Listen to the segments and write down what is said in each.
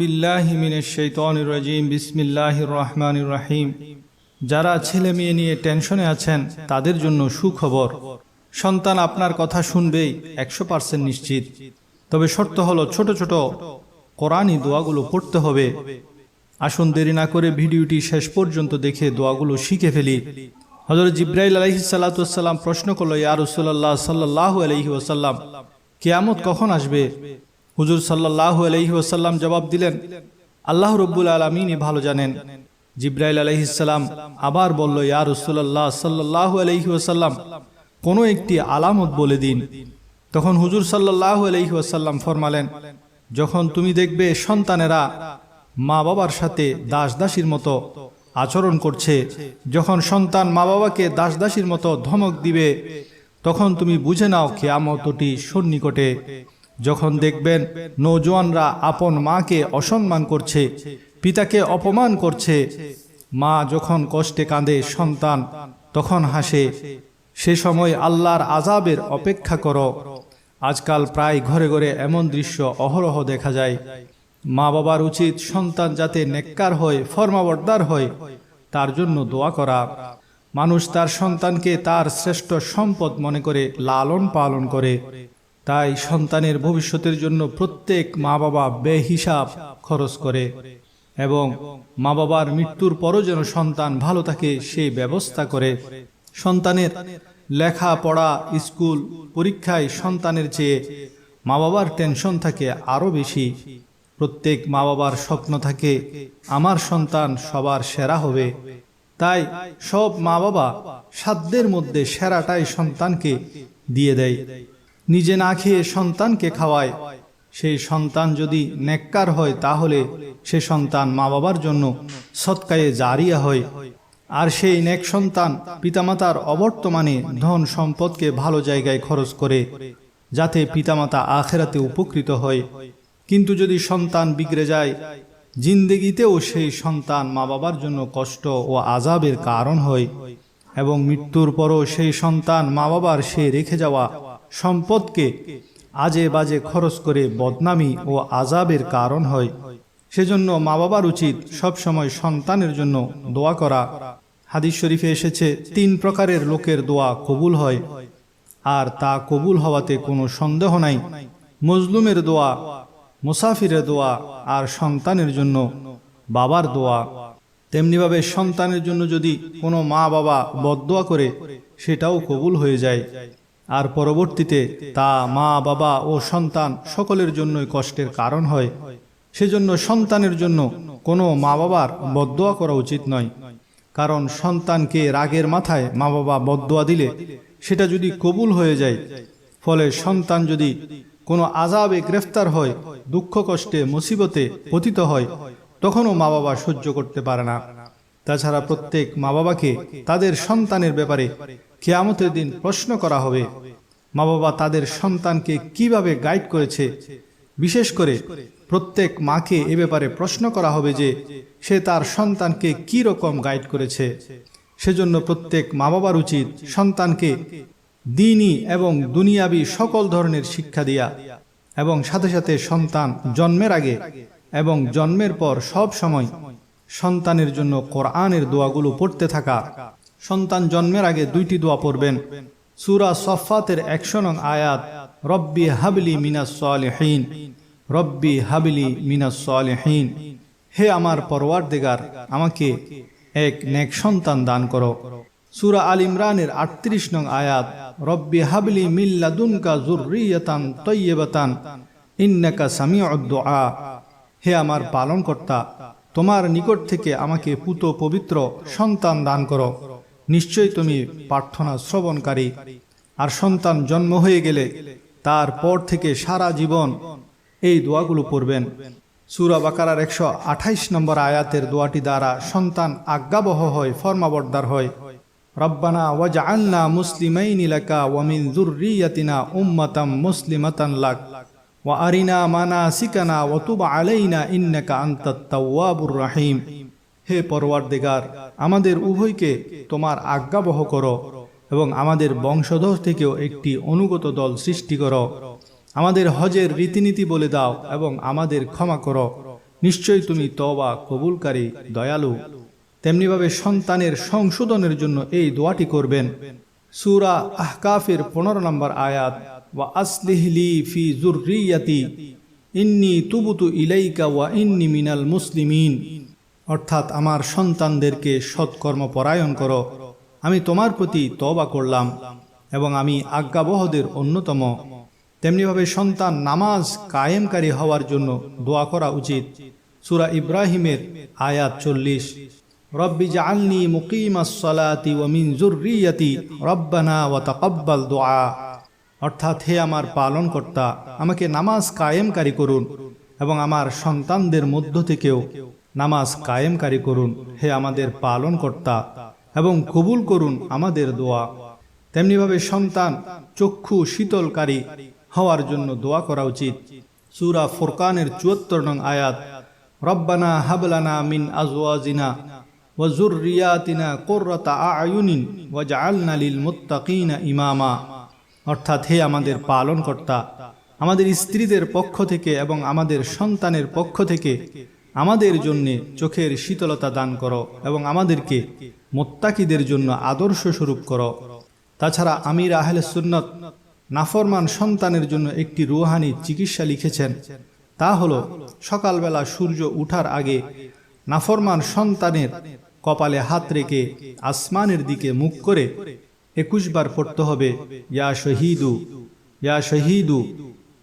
বিল্লাহি রাজিম, বিসমিল্লাহির যারা ছেলে মেয়ে নিয়ে টেনশনে আছেন, তাদের জন্য সুখবর। সন্তান আপনার কথা শুনবেই, একশো পার্সেন্ট নিশ্চিত। তবে শর্ত হলো ছোট ছোট কোরআনই দোয়াগুলো পড়তে হবে। আসুন দেরি না করে ভিডিওটি শেষ পর্যন্ত দেখে দোয়াগুলো শিখে ফেলি। হজরত জিব্রাইল আলহি সাল্লাতাম প্রশ্ন করল, ইয়া রসুল্লাহ সাল্লাহ আলহি ওসাল্লাম কেয়ামত কখন আসবে? হুজুর সাল্লাহ আলহি ওসাল্লাম জবাব দিলেন, আল্লাহ রব্বুল আলমিনই ভালো জানেন। জিব্রাইল আলহিসাল্লাম আবার বলল, ইয়া রসুল্লাহ সাল্লাহ আলহি ওসাল্লাম কোনো একটি আলামত বলে দিন। তখন হুজুর সাল্লাহ আলহি ওসাল্লাম ফরমালেন, যখন তুমি দেখবে সন্তানেরা মা বাবার সাথে দাস দাসীর মতো আচরণ করছে, যখন সন্তান মা বাবাকে দাস দাসীর মতো ধমক দিবে, তখন তুমি বুঝে নাও কেয়ামতটি সন্নিকটে যখন দেখবেন নৌজোয়ানরা আপন মাকে অসম্মান করছে, পিতাকে অপমান করছে, মা যখন কষ্টে কাঁদে সন্তান, তখন হাসে, সে সময় আল্লাহর আজাবের অপেক্ষা করো। আজকাল প্রায় ঘরে ঘরে এমন দৃশ্য অহরহ দেখা যায়। মা বাবার উচিত সন্তান যাতে নেককার হয় ফর্মাবর্দার হয়, তার জন্য দোয়া করা। মানুষ তার সন্তানকে তার শ্রেষ্ঠ সম্পদ মনে করে লালন পালন করে। তাই সন্তানের ভবিষ্যতের জন্য প্রত্যেক মা বাবা বেহিসাব খরচ করে এবং মা বাবার মৃত্যুর পরও যেন সন্তান ভালো থাকে সেই ব্যবস্থা করে। সন্তানের লেখা পড়া স্কুল, পরীক্ষায় সন্তানের চেয়ে মা বাবার টেনশন থাকে আরও বেশি। প্রত্যেক মা বাবার স্বপ্ন থাকে, আমার সন্তান সবার সেরা হবে। তাই সব মা বাবা সাধ্যের মধ্যে সেরাটাই সন্তানকে দিয়ে দেয়। নিজে না খেয়ে সন্তানকে খাওয়ায়। সেই সন্তান যদি নেককার হয়, তাহলে সে সন্তান মা বাবার জন্য সৎকায়ে জারিয়া হয়। আর সেই নেক সন্তান পিতামাতার অবর্তমানে ধন সম্পদকে ভালো জায়গায় খরচ করে, যাতে পিতামাতা আখেরাতে উপকৃত হয়। কিন্তু যদি সন্তান বিগড়ে যায়, জিন্দেগিতেও সেই সন্তান মা বাবার জন্য কষ্ট ও আজাবের কারণ হয় এবং মৃত্যুর পরও সেই সন্তান মা বাবার সে রেখে যাওয়া সম্পদকে আজে বাজে খরচ করে বদনামি ও আজাবের কারণ হয়। সেজন্য মা বাবার উচিত সবসময় সন্তানের জন্য দোয়া করা। হাদিস শরীফে এসেছে, তিন প্রকারের লোকের দোয়া কবুল হয়, আর তা কবুল হওয়াতে কোনো সন্দেহ নাই। মজলুমের দোয়া, মুসাফিরের দোয়া আর সন্তানের জন্য বাবার দোয়া। তেমনিভাবে সন্তানের জন্য যদি কোনো মা বাবা বদোয়া করে, সেটাও কবুল হয়ে যায়। আর পরবর্তীতে তা মা, বাবা ও সন্তান সকলের জন্যই কষ্টের কারণ হয়। সেজন্য সন্তানের জন্য কোনো মা বাবার বদোয়া করা উচিত নয়। কারণ সন্তানকে রাগের মাথায় মা বাবা বদোয়া দিলে সেটা যদি কবুল হয়ে যায়, ফলে সন্তান যদি কোনো আজাবে গ্রেফতার হয়, দুঃখ কষ্টে, মুসিবতে পতিত হয়, তখনও মা বাবা সহ্য করতে পারে না। তাছাড়া প্রত্যেক মা বাবাকে তাদের সন্তানের ব্যাপারে কেয়ামতের দিন প্রশ্ন করা হবে। মা বাবা তাদের সন্তানকে কীভাবে গাইড করেছে? বিশেষ করে প্রত্যেক মাকে এ ব্যাপারে প্রশ্ন করা হবে যে, সে তার সন্তানকে কি রকম গাইড করেছে? সেজন্য প্রত্যেক মা বাবার উচিত সন্তানকে দিনই এবং দুনিয়াবি সকল ধরনের শিক্ষা দিয়া এবং সাথে সাথে সন্তান জন্মের আগে এবং জন্মের পর সব সময় সন্তানের জন্য কোরআনের দোয়াগুলো পড়তে থাকা। সন্তান জন্মের আগে দুইটি দোয়া পড়বেন। সুরা সফাতের একশো নং আয়াত, রব্বি হাবলি মিনাস সালেহীন, রব্বি হাবলি মিনাস সালেহীন। হে আমার পরওয়ার দেগার আমাকে এক নেক সন্তান দান করো। সুরা আল ইমরানের আটত্রিশ নং আয়াত, রব্বি হাবলি মিল্লাদুনকা জুরিয়াতান তৈয়বাতান ইন্নাকা সামিউদ্দোয়া হে আমার পালনকর্তা তোমার নিকট থেকে আমাকে পুত পবিত্র সন্তান দান করো। নিশ্চয়ই তুমি প্রার্থনা শ্রবণকারী। আর সন্তান জন্ম হয়ে গেলে তারপর থেকে সারা জীবন এই দোয়াগুলো পড়বেন। সুরা বাকারার একশো আঠাইশ নম্বর আয়াতের দোয়াটি দ্বারা সন্তান আজ্ঞাবহ হয়, ফর্মাবর্দার হয়। রব্বানা ওয়াজআলনা মুসলিমাইনি লাকা ওয়া মিন যুররিয়াতিনা উম্মাতাম মুসলিমাতান লাক। আরিনা মানাসিকানা ওয়া তুব আলাইনা ইন্নাকা আনতাত তাওয়াবুর রহিম হে পরওয়ারদিগার, আমাদের উভয়কে তোমার আজ্ঞাবহ করো এবং আমাদের বংশধর থেকেও একটি অনুগত দল সৃষ্টি করো। আমাদের হজের রীতিনীতি বলে দাও এবং আমাদের ক্ষমা করো। নিশ্চয়ই তুমি তবা কবুলকারী, দয়ালু। তেমনিভাবে সন্তানের সংশোধনের জন্য এই দোয়াটি করবেন। সুরা আহকাফের পনেরো নম্বর আয়াত। ফি জুররিয়াতি ইন্নি তুবুতু ইলাইকা ওয়া মুসলিমিন। অর্থাৎ আমার সন্তানদেরকে সৎকর্ম পরায়ণ করো। আমি তোমার প্রতি তবা করলাম এবং আমি আজ্ঞাবহদের অন্যতম। তেমনিভাবে সন্তান নামাজ কায়েমকারী হওয়ার জন্য দোয়া করা উচিত। সুরা ইব্রাহিমের আয়াত চল্লিশ। রব্বি জাআলনি মুকিমাস সালাতি ওয়া মিন যুররিয়াতি, রব্বানা ওয়া তাকাব্বাল দুআ। অর্থাৎ হে আমার পালনকর্তা, আমাকে নামাজ কায়েমকারী করুন এবং আমার সন্তানদের মধ্য থেকেও নামাজ কায়েমকারী করুন, হে আমাদের পালনকর্তা, এবং কবুল করুন আমাদের দোয়া। তেমনিভাবে সন্তান চক্ষু শীতলকারী হওয়ার জন্য দোয়া করা উচিত। সুরা ফোরকানের চুয়াত্তর নং আয়াত, রব্বানা হাবলানা মিন আজওয়াজিনা কোর্রতা আয়ুনিন ওয়াজআলনা লিল মুত্তাকিনা ইমামা। অর্থাৎ হে আমাদের পালনকর্তা, আমাদের স্ত্রীদের পক্ষ থেকে এবং আমাদের সন্তানের পক্ষ থেকে আমাদের জন্যে চোখের শীতলতা দান করো এবং আমাদেরকে মোত্তাকিদের জন্য আদর্শ স্বরূপ করো। তাছাড়া আমির আহলে সুন্নত নাফরমান সন্তানের জন্য একটি রুহানি চিকিৎসা লিখেছেন। তা হলো, সকালবেলা সূর্য উঠার আগে নাফরমান সন্তানের কপালে হাত রেখে আসমানের দিকে মুখ করে একুশ বার পড়তে হবে, ইয়া শহীদু ইয়া শহীদু।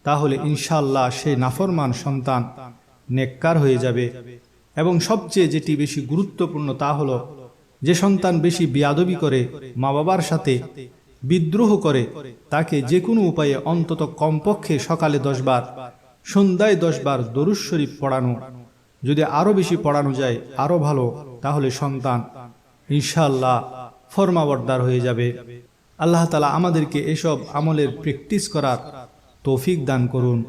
তাহলে ইনশাল্লাহ সে নাফরমান সন্তান নেককার হয়ে যাবে। এবং সবচেয়ে যেটি বেশি গুরুত্বপূর্ণ তা হলো, যে সন্তান বেশি বিয়াদবি করে মা বাবার সাথে বিদ্রোহ করে, তাকে যে কোনো উপায়ে অন্তত কমপক্ষে সকালে দশবার সন্ধ্যায় দশবার দরুজ শরীফ পড়ানো। যদি আরও বেশি পড়ানো যায় আরও ভালো, তাহলে সন্তান ইনশাল্লাহ ফরমাবর্দার হয়ে যাবে। আল্লাহ তালা আমাদেরকে এসব আমলের প্র্যাকটিস করার তৌফিক দান করুন।